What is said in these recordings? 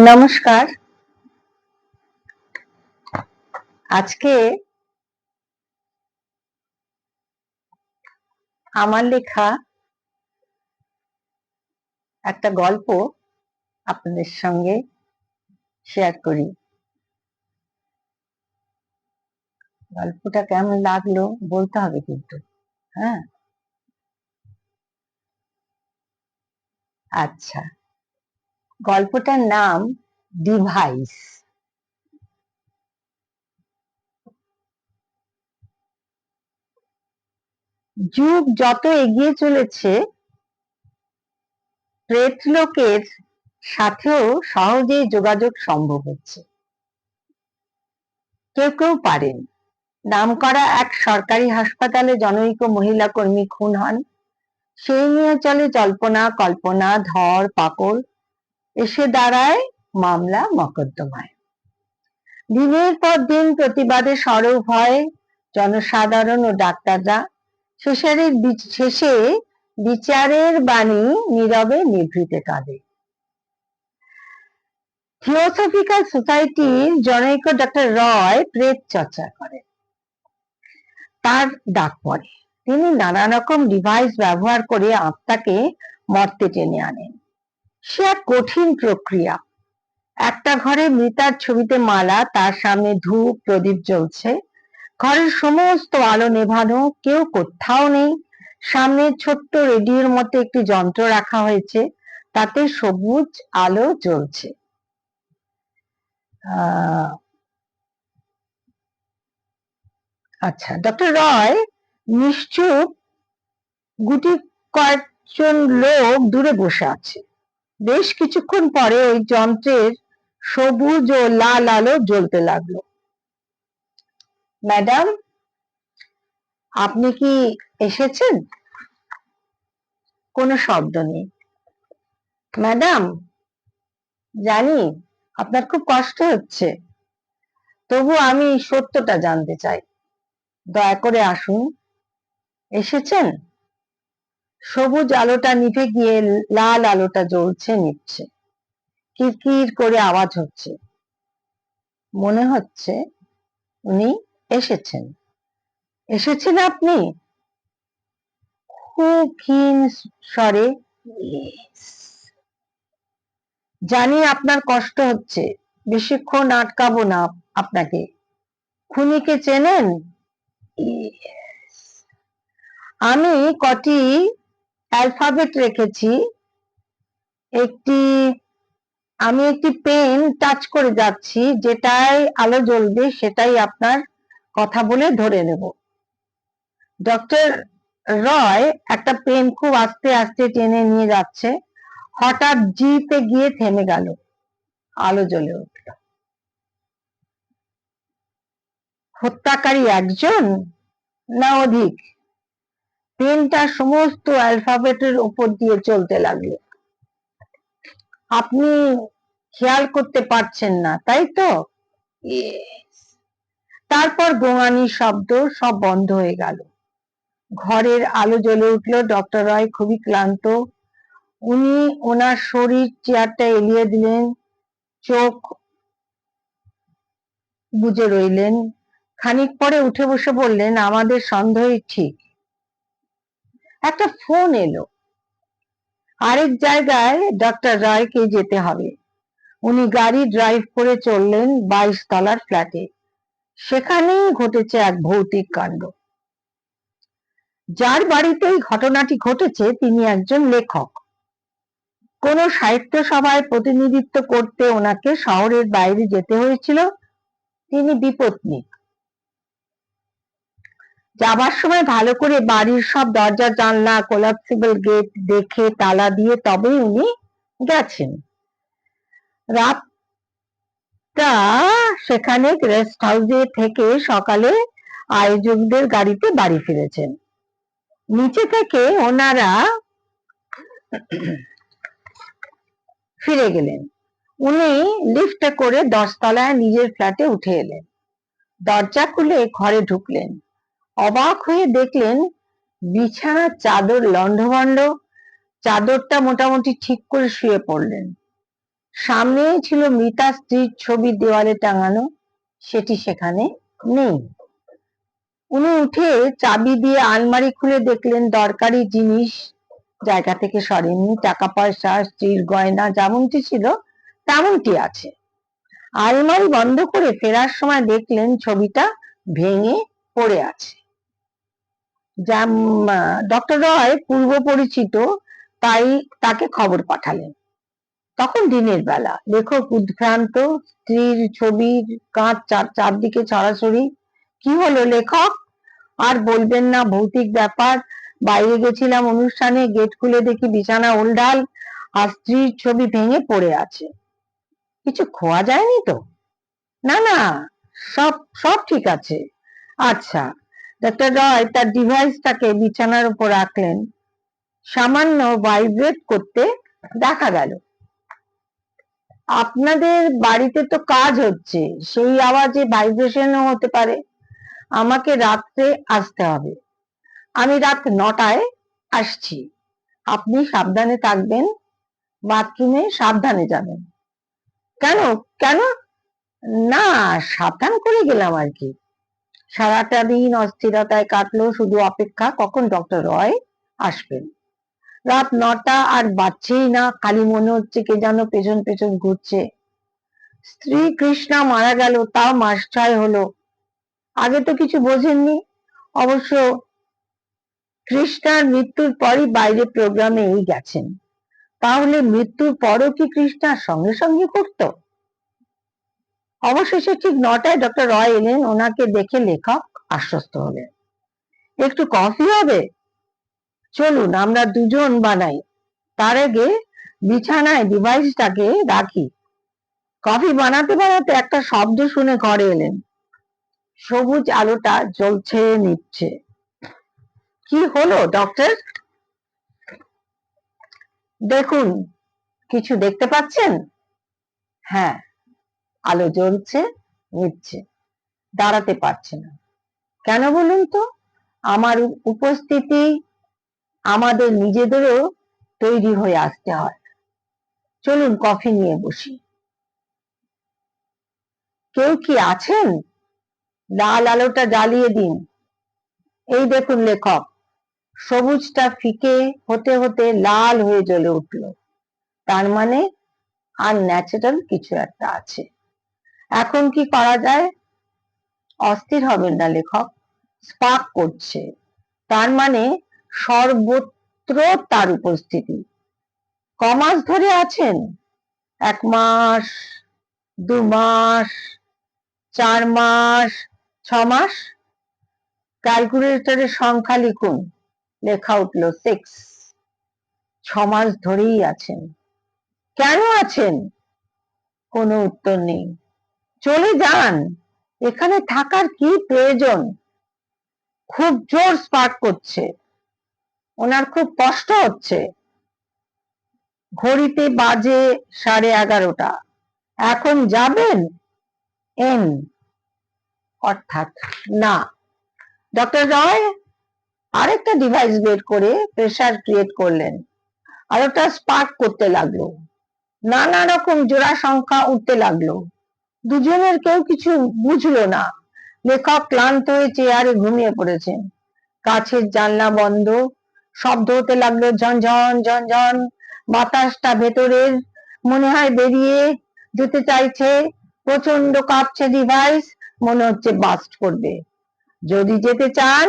নমস্কার। আজকে আমার লেখা একটা গল্প আপনাদের সঙ্গে শেয়ার করি। গল্পটা কেমন লাগল বলতে হবে কিন্তু হ্যাঁ? আচ্ছা। গল্পটার নাম ডিভাইস। যুগ যত এগিয়ে চলেছে প্রেতলোকের সাথেও সহজেই যোগাযোগ সম্ভব হচ্ছে। কেউ কেউ পারেন। নামকরা এক সরকারি হাসপাতালে জনৈক মহিলা কর্মী খুন হন। সেই নিয়ে চলে জল্পনা, কল্পনা, ধর পাকড় এসে দাঁড়ায় মামলা মকদ্দমায়। দিনের পর দিন প্রতিবাদে সরব হয় জনসাধারণ ও ডাক্তাররা। শেষের শেষে বিচারের বাণী নীরবে নিভৃতে কাঁদে। থিওসফিক্যাল সোসাইটির জনৈক ডক্টর রয় প্রেত চর্চা করেন। তার ডাক পড়ে। তিনি নানা রকম ডিভাইস ব্যবহার করে আত্মাকে মর্তে টেনে আনেন। সে এক কঠিন প্রক্রিয়া। একটা ঘরে মৃতার ছবিতে মালা, তার সামনে ধূপ, প্রদীপ জ্বলছে। ঘরের সমস্ত আলো নেভানো, কেউ কোথাও নেই। সামনে ছোট্ট রেডিওর মতো একটি যন্ত্র রাখা হয়েছে, তাতে সবুজ আলো জ্বলছে। আচ্ছা ডক্টর রয়, নিশ্চুপ গুটি কয়েকজন লোক দূরে বসে আছে। বেশ কিছুক্ষণ পরে ওই যন্ত্রের সবুজ ও লাল আলো জ্বলতে লাগল। ম্যাডাম, আপনি কি এসেছেন? কোনো শব্দ নেই। ম্যাডাম, জানি, আপনার খুব কষ্ট হচ্ছে। তবু আমি সত্যটা জানতে চাই। দয়া করে আসুন। এসেছেন? সবুজ আলোটা নিভে গিয়ে লাল আলোটা জ্বলছে নিচ্ছে কিরকির করে আওয়াজ হচ্ছে। মনে হচ্ছে উনি এসেছেন। এসেছেন আপনি? খুব ক্ষীণ স্বরে জানি আপনার কষ্ট হচ্ছে। বেশিক্ষণ আটকাবো না আপনাকে। খুনিকে চেনেন? আমি কটি অ্যালফাবেট রেখেছি। একটি, আমি একটি পেন টাচ করে যাচ্ছি যেটাই আলো জ্বলবে, সেটাই আপনার কথা বলে ধরে নেব। ডক্টর রয় একটা পেন খুব আস্তে আস্তে টেনে নিয়ে যাচ্ছে। হঠাৎ জিপে গিয়ে থেমে গেল। আলো জ্বলে উঠল। হত্যাকারী একজন না অধিক? পেনটা সমস্ত অ্যালফাবেটের উপর দিয়ে চলতে লাগল। আপনি খেয়াল করতে পারছেন না, তাই তো? তারপর গোঙানি শব্দ সব বন্ধ হয়ে গেল। ঘরের আলো জ্বলে উঠল ডক্টর রয় খুবই ক্লান্ত। উনি ওনার শরীর চেয়ারটা এলিয়ে দিলেন, চোখ বুঝে রইলেন। খানিক পরে উঠে বসে বললেন, আমাদের সন্দেহই ঠিক। একটা ফোন এলো। আরেক জায়গায় ডক্টর রায়কে যেতে হবে। উনি গাড়ি ড্রাইভ করে চললেন বাইশ তলার ফ্ল্যাটে সেখানেই ঘটেছে এক ভৌতিক কাণ্ড। যার বাড়িতেই ঘটনাটি ঘটেছে, তিনি একজন লেখক। কোন সাহিত্য সভায় প্রতিনিধিত্ব করতে ওনাকে শহরের বাইরে যেতে হয়েছিল। তিনি বিপত্নিক। যাবার সময় ভালো করে বাড়ির সব দরজা, জানলা কোলাপসিবল গেট দেখে তালা দিয়ে তবেই উনি গেছেন। রাতটা সেখানে রেস্ট হাউসে থেকে সকালে আয়োজকদের গাড়িতে বাড়ি ফিরেছেন। নিচে থেকে ওনারা ফিরে গেলেন। উনি লিফটে করে দশতলায় নিজের ফ্ল্যাটে উঠে এলেন। দরজা খুলে ঘরে ঢুকলেন। অবাক হয়ে দেখলেন বিছানার চাদর লন্ডভন্ড চাদরটা মোটামুটি ঠিক করে শুয়ে পড়লেন। সামনে ছিল মৃতা স্ত্রীর ছবি দেওয়ালে টাঙানো। সেটি সেখানে নেই। উনি উঠে চাবি দিয়ে আলমারি খুলে দেখলেন দরকারি জিনিস জায়গা থেকে সরেনি। টাকা পয়সা স্ত্রীর গয়না, যেমনটি ছিল তেমনটি আছে। আলমারি বন্ধ করে ফেরার সময় দেখলেন ছবিটা ভেঙে পড়ে আছে। যা ডক্টর রয় পূর্ব পরিচিত তাই তাকে খবর পাঠালেন। তখন দিনের বেলা, লেখক উদ্ভ্রান্ত, স্ত্রীর ছবির কাঁচ চারদিকে ছড়াছড়ি। কি হলো লেখক? আর বলবেন না, ভৌতিক ব্যাপার। বাইরে গেছিলাম অনুষ্ঠানে, গেট খুলে দেখি বিছানা উল্ডাল আর স্ত্রীর ছবি ভেঙে পড়ে আছে। কিছু খোয়া যায়নি তো? না না, সব সব ঠিক আছে। আচ্ছা ডক্টর রয় তার ডিভাইসটাকে বিছানার উপর রাখলেন সামান্য ভাইব্রেট করতে দেখা গেল। আপনাদের বাড়িতে তো কাজ হচ্ছে, সেই আওয়াজে ভাইব্রেশনও হতে পারে। আমাকে রাত্রে আসতে হবে। আমি রাত নটায় আসছি। আপনি সাবধানে থাকবেন, বাথরুমে সাবধানে যাবেন। কেন? কেন? না, সাবধান করে গেলাম আর কি। সারাটা দিন অস্থিরতায় কাটলো শুধু অপেক্ষা, কখন ডক্টর রয়? আসবেন। রাত নটা আর বাচ্চেই না, খালি মনে হচ্ছে কে যেন পেছন পেছন ঘুরছে। স্ত্রী কৃষ্ণা মারা গেল, তাও মাস ছয় হলো। আগে তো কিছু বোঝেননি। অবশ্য কৃষ্ণার মৃত্যুর পরই বাইরে প্রোগ্রামে এই গেছেন। তাহলে মৃত্যুর পরও কি কৃষ্ণার সঙ্গে সঙ্গে করত? অবশেষে ঠিক নটায় ডক্টর রয় এলেন ওনাকে দেখে লেখক আশ্বস্ত হলেন একটু কফি হবে? চলুন, আমরা দুজন বানাই। তার আগে বিছানায় ডিভাইসটাকে রাখি। কফি বানাতে বানাতে একটা শব্দ শুনে ঘরে এলেন। সবুজ আলোটা জ্বলছে নিচ্ছে কি হলো ডক্টর দেখুন, কিছু দেখতে পাচ্ছেন? হ্যাঁ। আলো জ্বলছে, নিচ্ছে, দাঁড়াতে পারছে না। কেন বলুন তো? আমার উপস্থিতি আমাদের নিজেদেরও তৈরি হয়ে আসতে হয়। চলুন কফি নিয়ে বসি। কেউ কি আছেন? লাল আলোটা জ্বালিয়ে দিন। এই দেখুন লেখক, সবুজটা ফিকে হতে হতে লাল হয়ে জ্বলে উঠল। তার মানে আর ন্যাচারাল কিছু একটা আছে। এখন কি করা যায়? অস্থির হবেন না লেখক। স্পার্ক করছে। তার মানে সর্বত্র তার উপস্থিতি। কমাস ধরে আছেন? এক মাস, দু মাস, চার মাস, ছ মাস? ক্যালকুলেটরের সংখ্যা লিখুন। লেখা উঠল সিক্স ছ মাস ধরেই আছেন। কেন আছেন? কোনো উত্তর নেই। চলে যান। এখানে থাকার কি প্রয়োজন? খুব জোর স্পার্ক করছে। ওনার খুব কষ্ট হচ্ছে। ঘড়িতে বাজে সাড়ে এগারোটা। এখন যাবেন? এন। অর্থাৎ না। ডক্টর রয়, আরেকটা ডিভাইস বের করে প্রেসার ক্রিয়েট করলেন। আর ওটা স্পার্ক করতে লাগল। নানা রকম জোড়া সংখ্যা উঠতে লাগল। দুজনের কেউ কিছু বুঝলো না। লেখক ক্লান্ত হয়ে চেয়ারে ঘুমিয়ে পড়েছেন। কাছের জানলা বন্ধ। শব্দ হতে লাগল ঝনঝন ঝনঝন বাতাসটা ভেতরের। মনে হয় বেরিয়ে যেতে চাইছে। প্রচণ্ড কাঁপছে ডিভাইস মনে হচ্ছে বাস্ট করবে। যদি যেতে চান,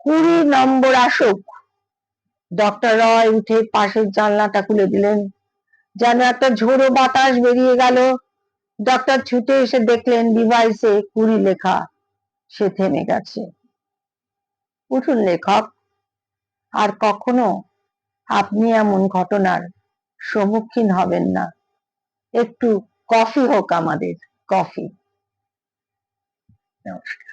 কুড়ি নম্বর আসুক। ডক্টর রয় উঠে পাশের জানলাটা খুলে দিলেন। যেন একটা ঝোড়ো বাতাস বেরিয়ে গেল। ডক্টর ছুটে এসে দেখলেন ডিভাইসে কুড়ি লেখা। সে থেমে গেছে। উঠুন লেখক, আর কখনো আপনি এমন ঘটনার সম্মুখীন হবেন না। একটু কফি হোক আমাদের, কফি। নমস্কার।